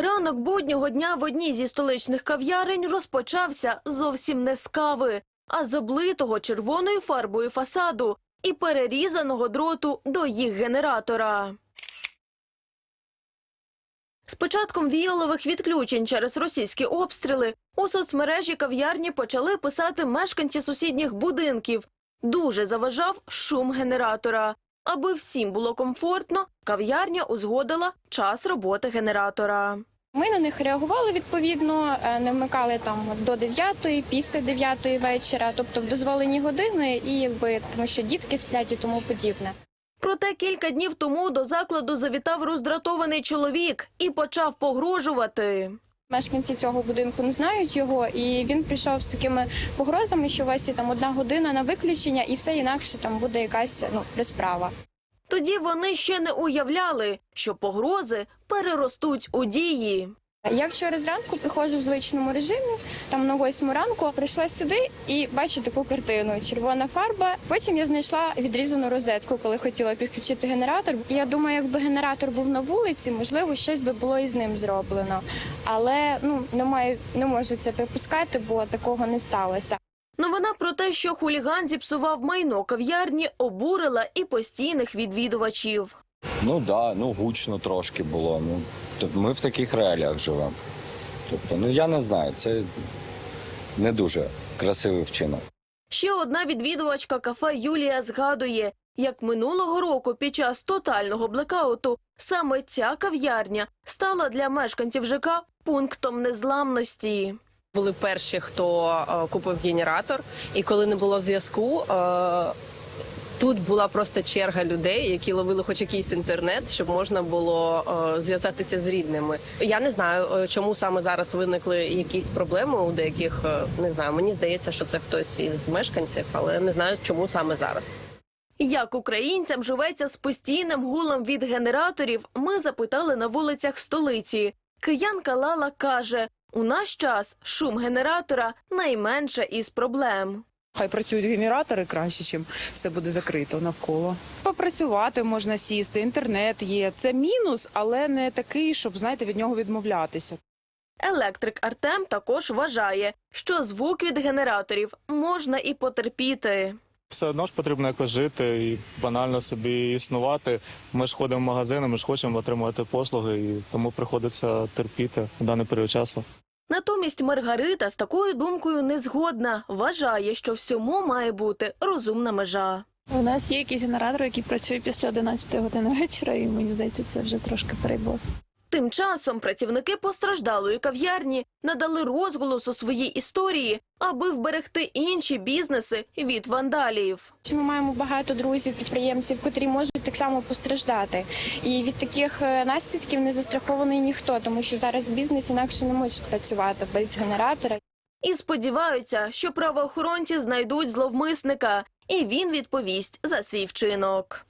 Ранок буднього дня в одній зі столичних кав'ярень розпочався зовсім не з кави, а з облитого червоною фарбою фасаду і перерізаного дроту до їх генератора. З початком віялових відключень через російські обстріли у соцмережі кав'ярні почали писати мешканці сусідніх будинків. Дуже заважав шум генератора. Аби всім було комфортно, кав'ярня узгодила час роботи генератора. Ми на них реагували відповідно, е, не вмикали там до 9, після 9 вечора, тобто в дозволені години, і якби тому, що дітки сплять і тому подібне. Проте кілька днів тому до закладу завітав роздратований чоловік і почав погрожувати. Мешканці цього будинку не знають його, і він прийшов з такими погрозами, що у вас є там одна година на виключення, і все інакше там буде якась ну розправа. Тоді вони ще не уявляли, що погрози переростуть у дії. Я вчора зранку приходжу в звичному режимі, там на восьму ранку прийшла сюди і бачу таку картину: червона фарба. Потім я знайшла відрізану розетку, коли хотіла підключити генератор. Я думаю, якби генератор був на вулиці, можливо, щось би було із ним зроблено. Але ну не маю, не можу це припускати, бо такого не сталося. Новина про те, що хуліган зіпсував майно кав'ярні, обурила і постійних відвідувачів. Ну да, ну гучно трошки було. Ну тобто ми в таких реаліях живемо. Тобто, ну я не знаю, це не дуже красивий вчинок. Ще одна відвідувачка кафе Юлія згадує, як минулого року під час тотального блекауту саме ця кав'ярня стала для мешканців ЖК пунктом незламності. Були перші, хто е, купив генератор, і коли не було зв'язку. е, Тут була просто черга людей, які ловили хоч якийсь інтернет, щоб можна було е, зв'язатися з рідними. Я не знаю, чому саме зараз виникли якісь проблеми у деяких. не знаю. Мені здається, що це хтось із мешканців, але не знаю, чому саме зараз. Як українцям живеться з постійним гулом від генераторів, ми запитали на вулицях столиці. Киянка Лала каже, у наш час шум генератора найменша із проблем. Хай працюють генератори краще, чим все буде закрито навколо. Попрацювати можна сісти, інтернет є. Це мінус, але не такий, щоб знаєте, від нього відмовлятися. Електрик Артем також вважає, що звук від генераторів можна і потерпіти. Все одно ж потрібно якось жити і банально собі існувати. Ми ж ходимо в магазини, ми ж хочемо отримувати послуги, і тому приходиться терпіти в даний період часу. Натомість Маргарита з такою думкою не згодна. Вважає, що всьому має бути розумна межа. У нас є якийсь генератор, який працює після 11 години вечора, і мені здається, це вже трошки перебор. Тим часом працівники постраждалої кав'ярні надали розголос у своїй історії, аби вберегти інші бізнеси від вандалів. Ми маємо багато друзів, підприємців, котрі можуть так само постраждати. І від таких е, наслідків не застрахований ніхто, тому що зараз бізнес інакше не може працювати без генератора. І сподіваються, що правоохоронці знайдуть зловмисника, і він відповість за свій вчинок.